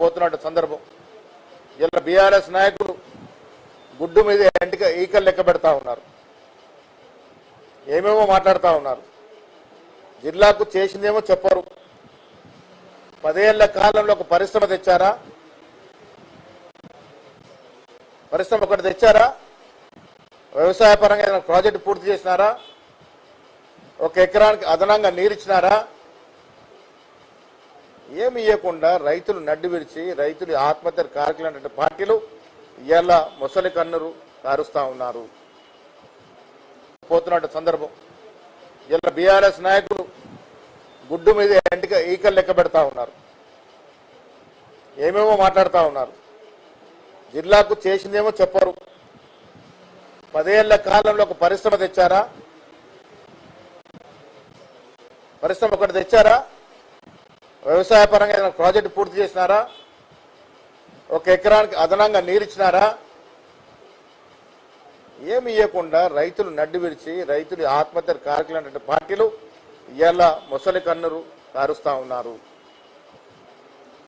పోతున్నట్టు సందర్భం. ఇలా బీఆర్ఎస్ నాయకులు గుడ్డు మీద ఎంటిక ఈకలు లెక్క పెడతా ఉన్నారు. ఏమేమో మాట్లాడుతూ ఉన్నారు. జిల్లాకు చేసిందేమో చెప్పరు. పదేళ్ళ కాలంలో ఒక పరిశ్రమ తెచ్చారా? పరిశ్రమ ఒకటి తెచ్చారా? వ్యవసాయ పరంగా ఏదైనా ప్రాజెక్టు పూర్తి చేసినారా? ఒక ఎకరానికి అదనంగా నీరు ఇచ్చినారా? ఏమి ఇవ్వకుండా రైతులు నడ్డి విడిచి రైతులు ఆత్మహత్యలు కార్యక్రమం పార్టీలు ఇవాళ ముసలి కన్నురు కారుస్తూ ఉన్నారు. పోతున్నట్టు సందర్భం. ఇలా బీఆర్ఎస్ నాయకులు గుడ్డు మీద ఎంటిక ఈకలు లెక్క పెడతా ఉన్నారు. ఏమేమో మాట్లాడుతూ ఉన్నారు. జిల్లాకు చేసిందేమో చెప్పరు. పదేళ్ళ కాలంలో ఒక పరిశ్రమ తెచ్చారా? పరిశ్రమ ఒకటి తెచ్చారా? వ్యవసాయ పరంగా ఏదైనా ప్రాజెక్టు పూర్తి చేసినారా? ఒక ఎకరానికి అదనంగా నీరు ఇచ్చినారా? ఏమి ఇవ్వకుండా రైతులు నడ్డు విడిచి రైతులు ఆత్మహత్య కార్యక్రమం పార్టీలు ఇవాళ ముసలి కన్నురు కారుస్తూ ఉన్నారు.